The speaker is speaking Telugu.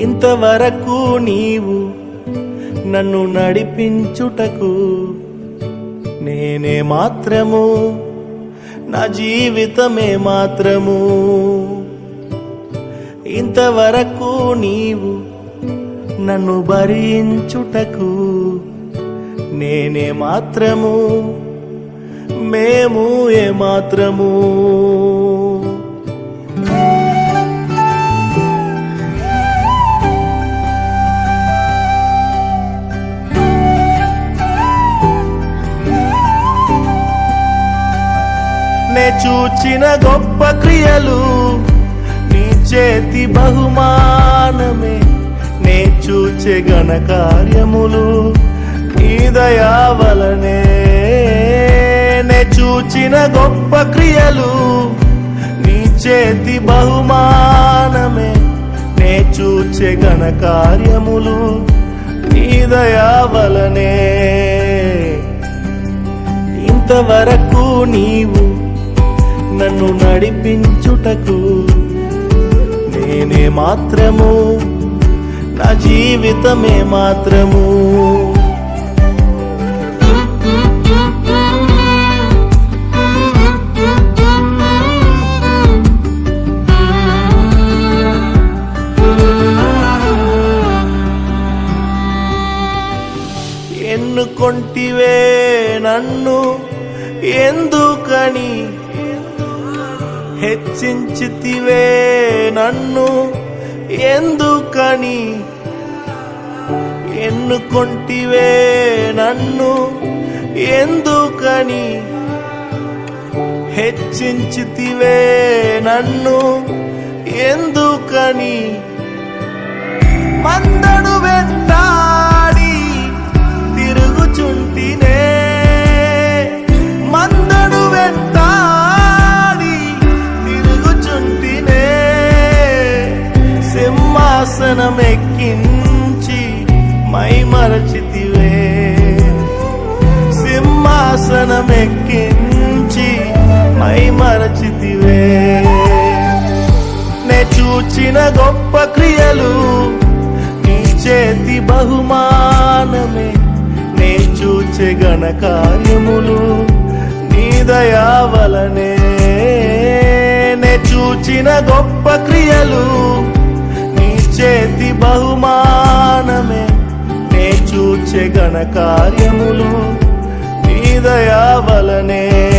ఇంతవరకు నీవు నన్ను నడిపించుటకు నేనే మాత్రము నా జీవితమే మాత్రము. ఇంతవరకు నీవు నన్ను భరించుటకు నేనే మాత్రము మేము ఏ మాత్రము. చూచిన గొప్ప క్రియలు నీ చేతి బహుమానమే. నే చూచే గణ కార్యములు నీ దయా వలనే. నే చూచిన గొప్ప క్రియలు నీ చేతి బహుమానమే. నే చూచే గణ కార్యములు నీ దయా వలనే. ఇంతవరకు నీవు నన్ను నడిపించుటకు నేనే మాత్రము నా జీవితమే మాత్రము. ఎన్నుకొంటివే నన్ను ఎందుకని హెచ్చించితివే నన్ను. ఎందుకని? ఎన్నుకొంటివే నన్ను. ఎందుకని? హెచ్చించితివే నన్ను. ఎందుకని? సింహాసనం ఎక్కించి మై మరచితివే. సింహాసనం మై మరచితివే. నే చూచిన గొప్ప క్రియలు నీ చేతి బహుమానమే. నే చూచే ఘన కార్యములు నీ దయావలనే నే చూచిన గొప్ప క్రియలు చేతి బహుమానమే. నే చూచే ఘన కార్యములు నీ దయావలనే